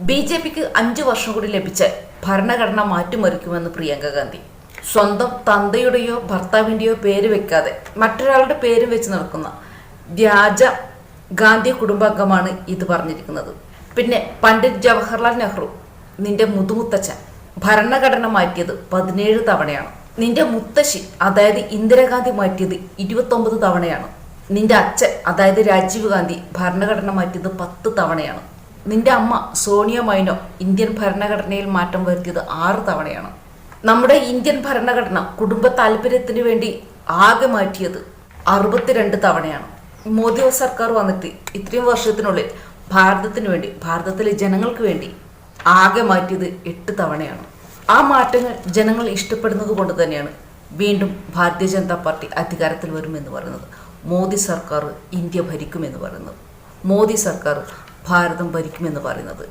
B J പിക്ക് അഞ്ചു വർഷം കൂടി ലഭിച്ചാൽ ഭരണഘടന മാറ്റിമറിക്കുമെന്ന് പ്രിയങ്ക ഗാന്ധി. സ്വന്തം തന്തയുടെയോ ഭർത്താവിന്റെയോ പേര് വെക്കാതെ മറ്റൊരാളുടെ പേരും വെച്ച് നടക്കുന്ന വ്യാജ ഗാന്ധി കുടുംബാംഗമാണ് ഇത് പറഞ്ഞിരിക്കുന്നത്. പിന്നെ പണ്ഡിറ്റ് ജവഹർലാൽ നെഹ്റു നിന്റെ മുതുമുത്തച്ഛൻ ഭരണഘടന മാറ്റിയത് പതിനേഴ് തവണയാണ്. നിന്റെ മുത്തശ്ശി അതായത് ഇന്ദിരാഗാന്ധി മാറ്റിയത് ഇരുപത്തൊമ്പത് തവണയാണ്. നിന്റെ അച്ഛൻ അതായത് രാജീവ് ഗാന്ധി ഭരണഘടന മാറ്റിയത് പത്ത് തവണയാണ്. നിന്റെ അമ്മ സോണിയ മൈനോ ഇന്ത്യൻ ഭരണഘടനയിൽ മാറ്റം വരുത്തിയത് ആറ് തവണയാണ്. നമ്മുടെ ഇന്ത്യൻ ഭരണഘടന കുടുംബ താല്പര്യത്തിന് വേണ്ടി ആകെ മാറ്റിയത് അറുപത്തിരണ്ട് തവണയാണ്. മോദി സർക്കാർ വന്നിട്ട് ഇത്രയും വർഷത്തിനുള്ളിൽ ഭാരതത്തിന് വേണ്ടി ഭാരതത്തിലെ ജനങ്ങൾക്ക് വേണ്ടി ആകെ മാറ്റിയത് എട്ട് തവണയാണ്. ആ മാറ്റങ്ങൾ ജനങ്ങൾ ഇഷ്ടപ്പെടുന്നത് കൊണ്ട് തന്നെയാണ് വീണ്ടും ഭാരതീയ ജനതാ പാർട്ടി അധികാരത്തിൽ വരുമെന്ന് പറയുന്നത്. മോദി സർക്കാർ ഇന്ത്യ ഭരിക്കുമെന്ന് പറയുന്നത്. മോദി സർക്കാർ ഭാരതം ഭരിക്കുമെന്ന് പറയുന്നത്.